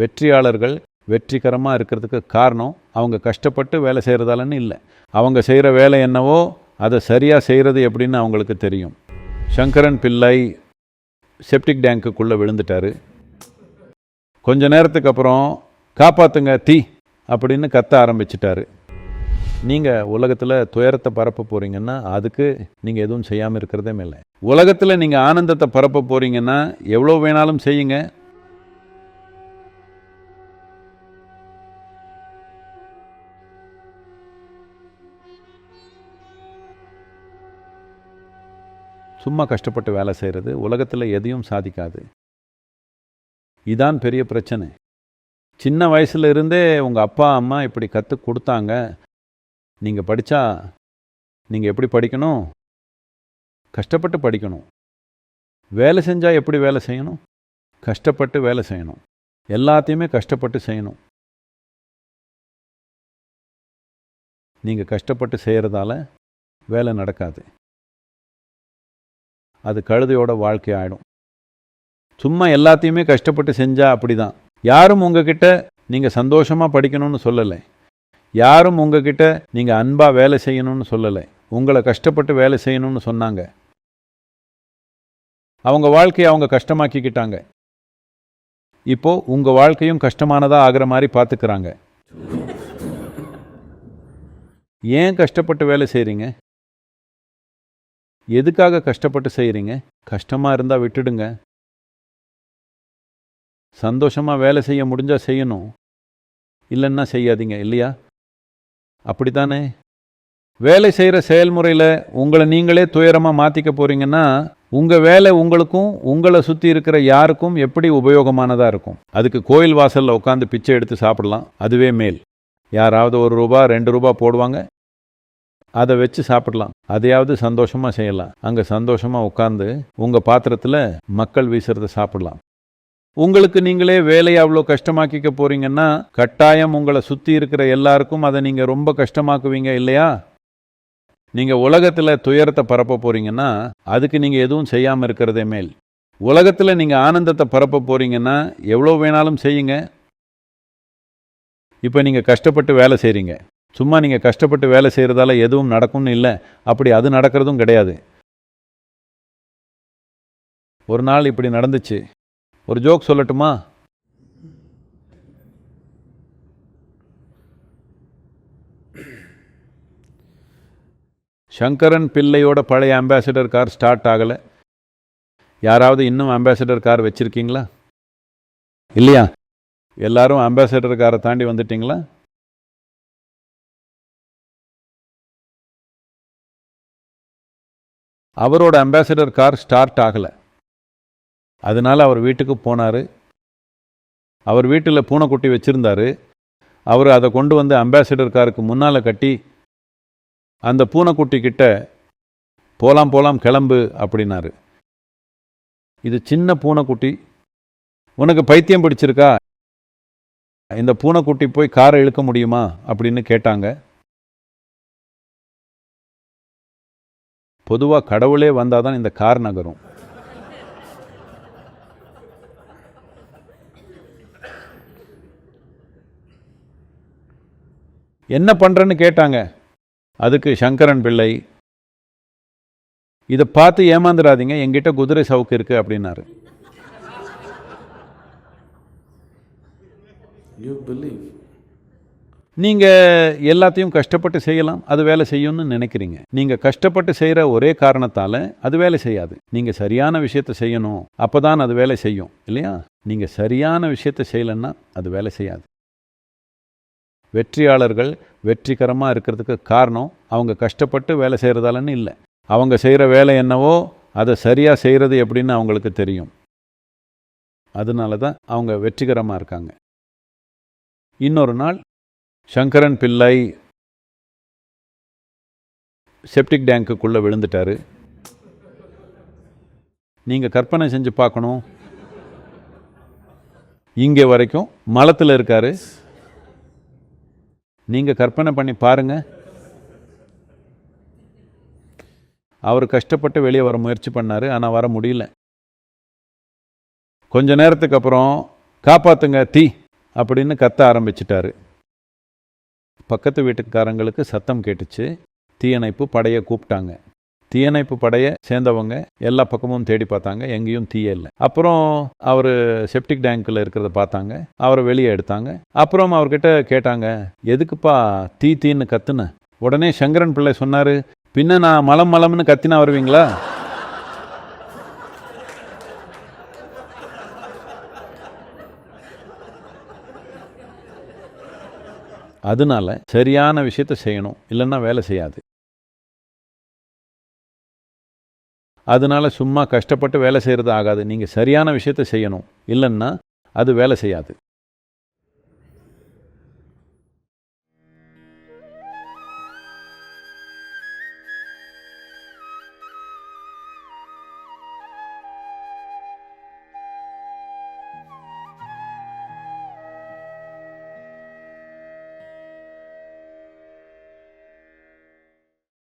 வெற்றியாளர்கள் வெற்றிகரமாக இருக்கிறதுக்கு காரணம் அவங்க கஷ்டப்பட்டு வேலை செய்கிறதாலன்னு இல்லை. அவங்க செய்கிற வேலை என்னவோ அதை சரியாக செய்கிறது எப்படின்னு அவங்களுக்கு தெரியும். சங்கரன் பிள்ளை செப்டிக் டேங்க்குள்ளே விழுந்துட்டாரு. கொஞ்ச நேரத்துக்கு அப்புறம் காப்பாற்றுங்க தீ அப்படின்னு கத்த ஆரம்பிச்சிட்டாரு. நீங்கள் உலகத்தில் துயரத்தை பரப்ப போகிறீங்கன்னா அதுக்கு நீங்கள் எதுவும் செய்யாமல் இருக்கிறதே இல்லை உலகத்தில் நீங்கள் ஆனந்தத்தை பரப்ப போகிறீங்கன்னா எவ்வளோ வேணாலும் செய்யுங்க. சும்மா கஷ்டப்பட்டு வேலை செய்கிறது உலகத்தில் எதையும் சாதிக்காது. இதான் பெரிய பிரச்சனை. சின்ன வயசுல இருந்தே உங்கள் அப்பா அம்மா இப்படி கற்றுக் கொடுத்தாங்க. நீங்கள் படித்தா நீங்கள் எப்படி படிக்கணும்? கஷ்டப்பட்டு படிக்கணும். வேலை செஞ்சால் எப்படி வேலை செய்யணும்? கஷ்டப்பட்டு வேலை செய்யணும். எல்லாத்தையுமே கஷ்டப்பட்டு செய்யணும். நீங்கள் கஷ்டப்பட்டு செய்கிறதால வேலை நடக்காது. அது கழுதையோட வாழ்க்கை ஆகிடும் சும்மா எல்லாத்தையுமே கஷ்டப்பட்டு செஞ்சா அப்படிதான். யாரும் உங்ககிட்ட நீங்கள் சந்தோஷமாக படிக்கணும்னு சொல்லலை. யாரும் உங்ககிட்ட நீங்கள் அன்பாக வேலை செய்யணும்னு சொல்லலை. உங்களை கஷ்டப்பட்டு வேலை செய்யணும்னு சொன்னாங்க. அவங்க வாழ்க்கையை அவங்க கஷ்டமாக்கிக்கிட்டாங்க. இப்போது உங்கள் வாழ்க்கையும் கஷ்டமானதாக ஆகிற மாதிரி பார்த்துக்கிறாங்க. ஏன் கஷ்டப்பட்டு வேலை செய்கிறீங்க எதுக்காக கஷ்டப்பட்டு செய்கிறீங்க கஷ்டமாக இருந்தால் விட்டுடுங்க. சந்தோஷமாக வேலை செய்ய முடிஞ்சால் செய்யணும். இல்லைன்னா செய்யாதீங்க இல்லையா? அப்படித்தானே? வேலை செய்கிற செயல்முறையில் உங்களை நீங்களே துயரமாக மாற்றிக்க போகிறீங்கன்னா உங்கள் வேலை உங்களுக்கும் உங்களை சுற்றி இருக்கிற யாருக்கும் எப்படி உபயோகமானதாக இருக்கும்? அதுக்கு கோயில் வாசலில் உட்காந்து பிச்சை எடுத்து சாப்பிடலாம். அதுவே மேல். யாராவது ஒரு ரூபா ரெண்டு ரூபா போடுவாங்க. அதை வச்சு சாப்பிடலாம். அதையாவது சந்தோஷமாக செய்யலாம். அங்கே சந்தோஷமாக உட்காந்து உங்கள் பாத்திரத்தில் மக்கள் வீசுறத சாப்பிடலாம். உங்களுக்கு நீங்களே வேலையை அவ்வளோ கஷ்டமாக்கிக்க போறீங்கன்னா கட்டாயம் உங்களை சுற்றி இருக்கிற எல்லாருக்கும் அதை நீங்கள் ரொம்ப கஷ்டமாக்குவீங்க இல்லையா? நீங்கள் உலகத்தில் துயரத்தை பரப்ப போறீங்கன்னா அதுக்கு நீங்கள் எதுவும் செய்யாமல் இருக்கிறதே மேல். உலகத்தில் நீங்கள் ஆனந்தத்தை பரப்ப போறீங்கன்னா எவ்வளோ வேணாலும் செய்யுங்க. இப்போ நீங்கள் கஷ்டப்பட்டு வேலை செய்கிறீங்க சும்மா நீங்கள் கஷ்டப்பட்டு வேலை செய்கிறதால எதுவும் நடக்கும்னு இல்லை. அப்படி அது நடக்கிறதும் கிடையாது. ஒரு நாள் இப்படி நடந்துச்சு. ஒரு ஜோக் சொல்லட்டுமா? சங்கரன் பிள்ளையோட பழைய அம்பாசிடர் கார் ஸ்டார்ட் ஆகலை. யாராவது இன்னும் அம்பாசிடர் கார் வச்சுருக்கீங்களா? இல்லையா? எல்லாரும் அம்பாசிடர் காரை தாண்டி வந்துட்டீங்களா? அவரோட அம்பாசிடர் கார் ஸ்டார்ட் ஆகலை. அதனால அவர் வீட்டுக்கு போனார். அவர் வீட்டில் பூனைக்குட்டி வச்சுருந்தாரு. அவர் அதை கொண்டு வந்து அம்பாசிடர் காருக்கு முன்னால் கட்டி அந்த பூனைக்குட்டி கிட்ட போலாம் போலாம் கிளம்பு அப்படின்னாரு. இது சின்ன பூனைக்குட்டி உனக்கு பைத்தியம் பிடிச்சிருக்கா? இந்த பூனைக்குட்டி போய் காரை இழுக்க முடியுமா? அப்படின்னு கேட்டாங்க. பொதுவாக கடவுளே வந்தால் தான் இந்த கார் நகரும். என்ன பண்ணுறேன்னு கேட்டாங்க. அதுக்கு சங்கரன் பிள்ளை இதை பார்த்து ஏமாந்துடாதீங்க எங்கிட்ட குதிரை சவுக்கு இருக்குது அப்படின்னாரு. யூ பிலீவ் நீங்கள் எல்லாத்தையும் கஷ்டப்பட்டு செய்யலாம் அது வேலை செய்யும்னு நினைக்கிறீங்க. நீங்கள் கஷ்டப்பட்டு செய்கிற ஒரே காரணத்தால் அது வேலை செய்யாது. நீங்கள் சரியான விஷயத்தை செய்யணும் அப்போ தான் அது வேலை செய்யும் இல்லையா? நீங்கள் சரியான விஷயத்தை செய்யலைன்னா அது வேலை செய்யாது. வெற்றியாளர்கள் வெற்றிகரமாக இருக்கிறதுக்கு காரணம் அவங்க கஷ்டப்பட்டு வேலை செய்கிறதாலன்னு இல்லை. அவங்க செய்கிற வேலை என்னவோ அதை சரியாக செய்கிறது எப்படின்னு அவங்களுக்கு தெரியும். அதனால தான் அவங்க வெற்றிகரமாக இருக்காங்க. இன்னொரு நாள் சங்கரன் பிள்ளை செப்டிக் டேங்க்குள்ளே விழுந்துட்டாரு. நீங்கள் கற்பனை செஞ்சு பார்க்கணும். இங்கே வரைக்கும் மலத்தில் இருக்காரு. நீங்கள் கற்பனை பண்ணி பாருங்க. அவர் கஷ்டப்பட்டு வெளியே வர முயற்சி பண்ணார் ஆனால் வர முடியல. கொஞ்ச நேரத்துக்கு அப்புறம் காப்பாற்றுங்க தீ அப்படின்னு கத்த ஆரம்பிச்சிட்டாரு. பக்கத்து வீட்டுக்காரங்களுக்கு சத்தம் கேட்டுச்சு. தீயணைப்பு படையை கூப்பிட்டாங்க. தீயணைப்பு படையை சேர்ந்தவங்க எல்லா பக்கமும் தேடி பார்த்தாங்க. எங்கேயும் தீய இல்லை. அப்புறம் அவர் செப்டிக் டேங்க்கில் இருக்கிறத பார்த்தாங்க. அவரை வெளியே எடுத்தாங்க. அப்புறம் அவர்கிட்ட கேட்டாங்க எதுக்குப்பா தீ தீன்னு கத்துன? உடனே சங்கரன் பிள்ளை சொன்னார் பின்ன நான் மலம் மலம்னு கத்தினா வருவீங்களா? அதனால சரியான விஷயத்தை செய்யணும் இல்லைன்னா வேலை செய்யாது. அதனால சும்மா கஷ்டப்பட்டு வேலை செய்கிறது ஆகாது. நீங்கள் சரியான விஷயத்தை செய்யணும் இல்லைன்னா அது வேலை செய்யாது.